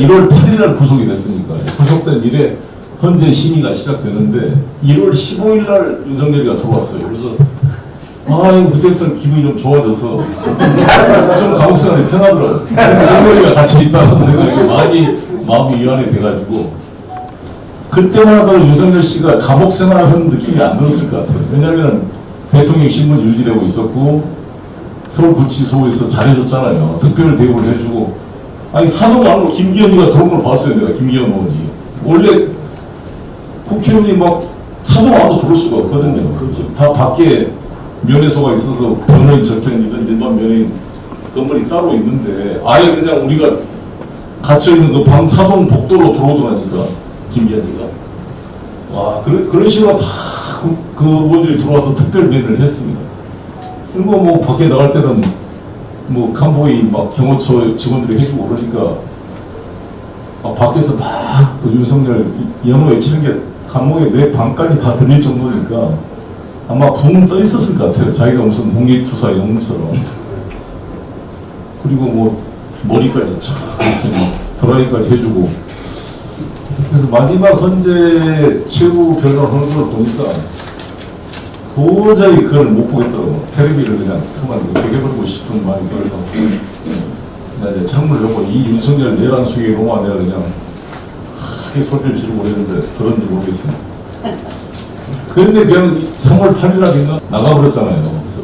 1월 8일 날 구속이 됐으니까 구속된 이래 현재 심의가 시작되는데 1월 15일 날 윤석열이가 들어왔어요. 그래서 아 이거 그때부터 기분이 좀 좋아져서 좀 감옥 생활이 편하더라고요. 윤석열이가 같이 있다는 생각이 많이 마음이 이완이 돼가지고 그때만 하더라도 윤석열 씨가 감옥 생활 하는 느낌이 안 들었을 것 같아요. 왜냐하면 대통령 신분 유지되고 있었고 서울구치소에서 잘해줬잖아요. 특별 대우를 해주고 아니 사동 안으로 김기현이가 들어온 걸 봤어요. 내가 김기현 의원이 원래 국회의원이 막 사동 안으로 들어올 수가 없거든요. 다 밖에 면회소가 있어서 변호인 적편이든 일반 면회인 건물이 따로 있는데 아예 그냥 우리가 갇혀 있는 그 방 사동 복도로 들어오더라니까 김기현이가 와 그런 그런 식으로 다 그, 그분들이 들어와서 특별 면회를 했습니다. 그리고 뭐 밖에 나갈 때는 뭐 캄보이 막 경호처 직원들이 해주고 그러니까 막 밖에서 막 그 윤석열 영어 외치는 게 감옥에 내 방까지 다 들릴 정도니까 아마 붕 떠 있었을 것 같아요. 자기가 무슨 홍익투사 영웅처럼. 그리고 뭐 머리까지 쫙 이렇게 막 드라이까지 해주고. 그래서 마지막 헌재 최고 변론하는 걸 보니까 도저히 그걸 못 보겠더라고. 테레비를 그냥 그만 베겨버리고 싶은 마음이 들어서. 그냥 이제 창문을 열고 이 윤석열 내란 수의 로마 내가 그냥 크게 소리를 지르고 그랬는데 들었는지 모르겠어요. 그런데 그냥 3월 8일 날인가 나가버렸잖아요. 그래서